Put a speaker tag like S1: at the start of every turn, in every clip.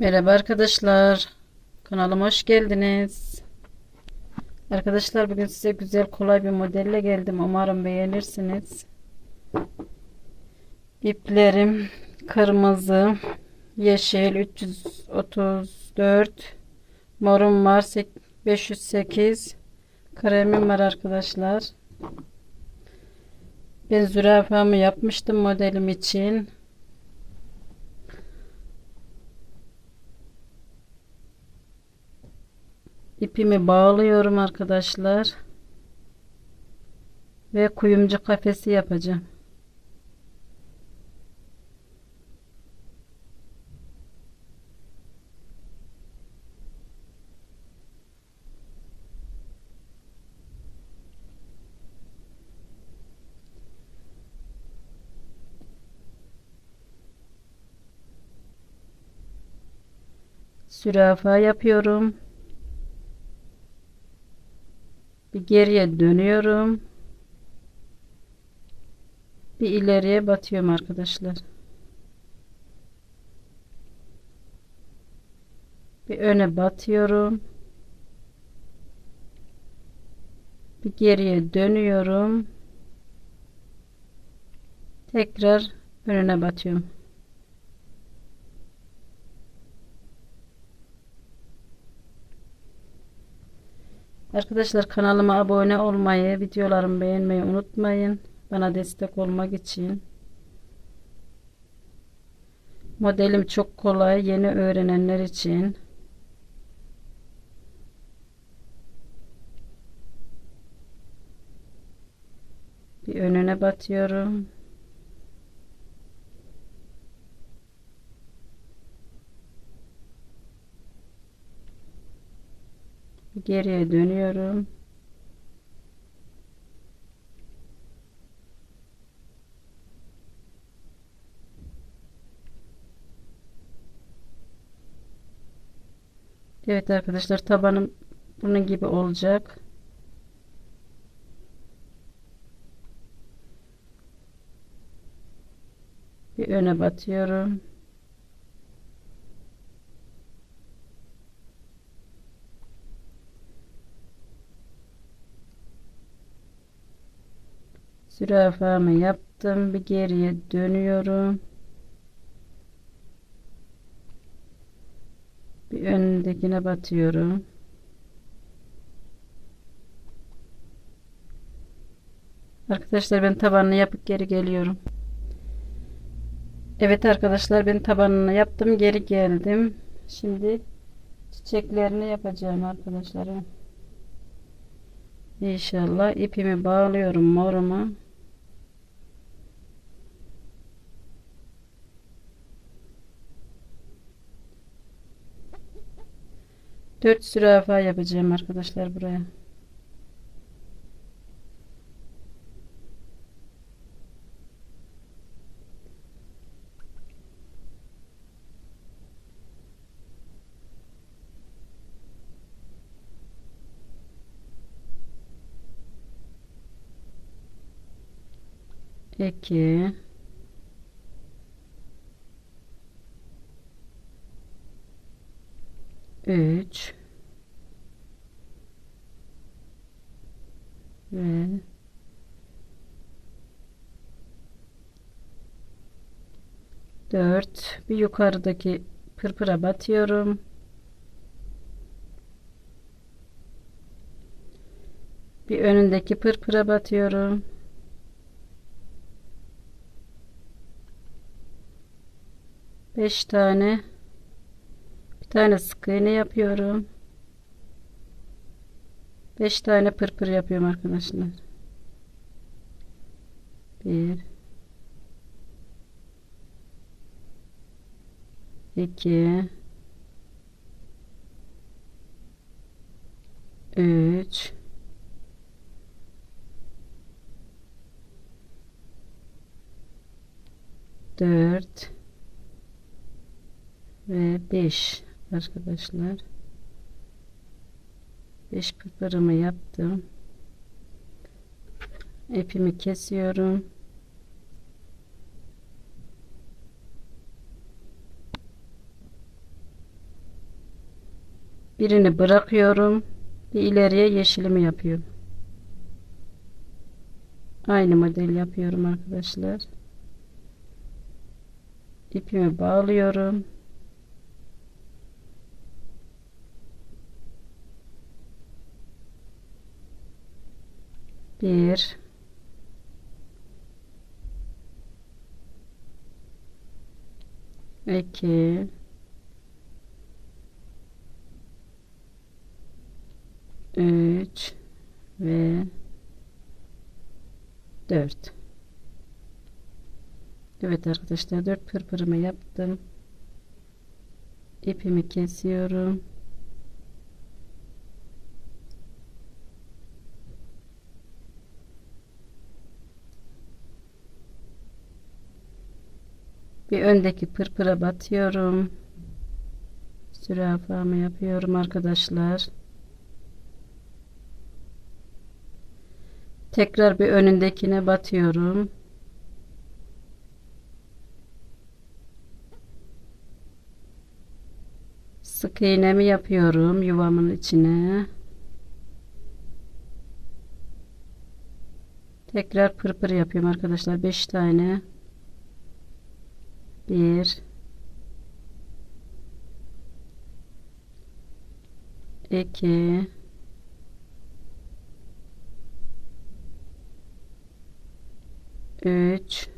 S1: Merhaba arkadaşlar. Kanalıma hoş geldiniz. Arkadaşlar bugün size güzel kolay bir modelle geldim. Umarım beğenirsiniz. İplerim kırmızı, yeşil 334, morum var 508, kremim var arkadaşlar. Ben zürafamı yapmıştım modelim için. İpimi bağlıyorum arkadaşlar. Ve kuyumcu kafesi yapacağım. Sürafa yapıyorum. Bir geriye dönüyorum. Bir ileriye batıyorum arkadaşlar. Bir öne batıyorum. Bir geriye dönüyorum. Tekrar önüne batıyorum. Arkadaşlar kanalıma abone olmayı, videolarımı beğenmeyi unutmayın. Bana destek olmak için. Modelim çok kolay, yeni öğrenenler için. Bir önüne batıyorum. Geriye dönüyorum. Evet arkadaşlar tabanım bunun gibi olacak. Bir öne batıyorum. Zürafamı yaptım. Bir geriye dönüyorum. Bir önündekine batıyorum. Arkadaşlar ben tabanını yapıp geri geliyorum. Evet arkadaşlar ben tabanını yaptım geri geldim. Şimdi çiçeklerini yapacağım arkadaşlar. İnşallah ipimi bağlıyorum moruma. 4 zürafa yapacağım arkadaşlar buraya. Peki. 3 ve dört. Bir yukarıdaki pırpıra batıyorum. Bir önündeki pırpıra batıyorum. Beş tane tane sık iğne yapıyorum. 5 tane pırpır yapıyorum arkadaşlar. 1 2 3 4 ve 5 arkadaşlar. 5 pırpırımı yaptım. ipimi kesiyorum. Birini bırakıyorum. Bir ileriye yeşilimi yapıyorum. Aynı model yapıyorum arkadaşlar. İpimi bağlıyorum. Bir iki üç ve dört. Evet arkadaşlar dört pırpırımı yaptım. İpimi kesiyorum. Bir öndeki pırpıra batıyorum. Zürafamı yapıyorum arkadaşlar. Tekrar bir önündekine batıyorum. Sık iğnemi yapıyorum yuvamın içine. Tekrar pırpır yapıyorum arkadaşlar. 5 tane. 1 2 3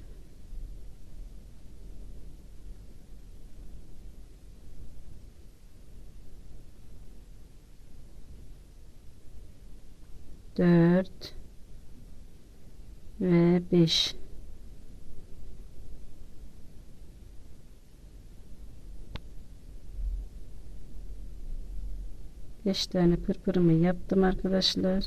S1: 4 ve 5 5 tane pırpırımı yaptım arkadaşlar.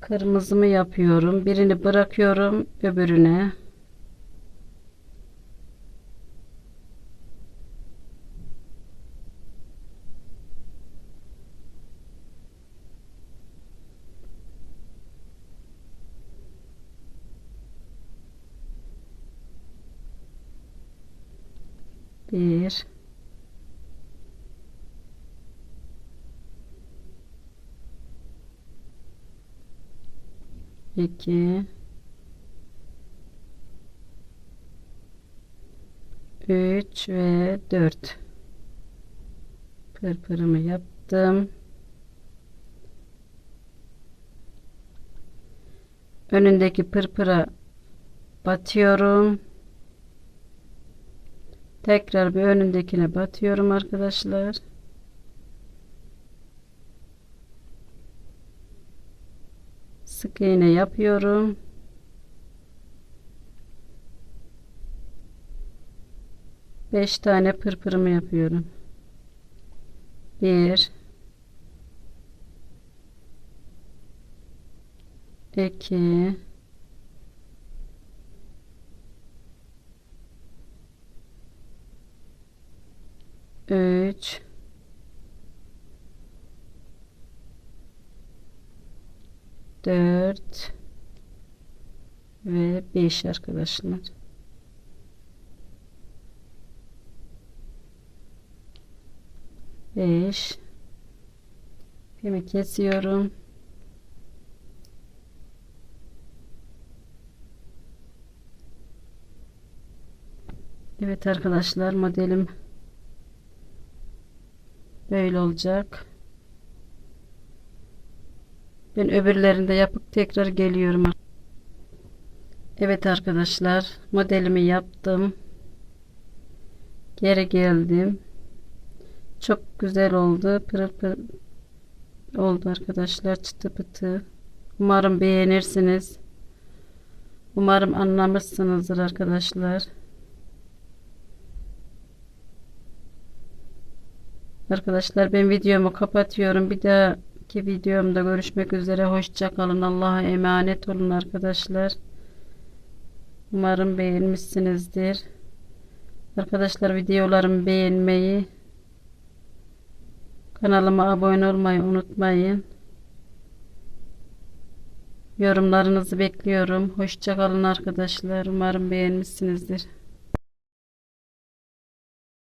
S1: Kırmızımı yapıyorum. Birini bırakıyorum öbürüne. Bir. iki, üç ve dört pırpırımı yaptım. Önündeki pırpıra batıyorum. Tekrar bir önündekine batıyorum arkadaşlar. sık iğne yapıyorum. Beş tane pırpırımı yapıyorum. Bir, iki, üç, 4 ve 5 arkadaşlar. Beş. Pimi kesiyorum. Evet arkadaşlar modelim böyle olacak. Ben öbürlerinde yapıp tekrar geliyorum. Evet arkadaşlar modelimi yaptım. Geri geldim. Çok güzel oldu. Pırıl pırıl oldu arkadaşlar. Çıtı pıtı. Umarım beğenirsiniz. Umarım anlamışsınızdır arkadaşlar. Arkadaşlar ben videomu kapatıyorum. Bir daha dahaki videomda görüşmek üzere. Hoşçakalın. Allah'a emanet olun arkadaşlar. Umarım beğenmişsinizdir. Arkadaşlar videolarımı beğenmeyi, kanalıma abone olmayı unutmayın. Yorumlarınızı bekliyorum. Hoşça kalın arkadaşlar. Umarım beğenmişsinizdir.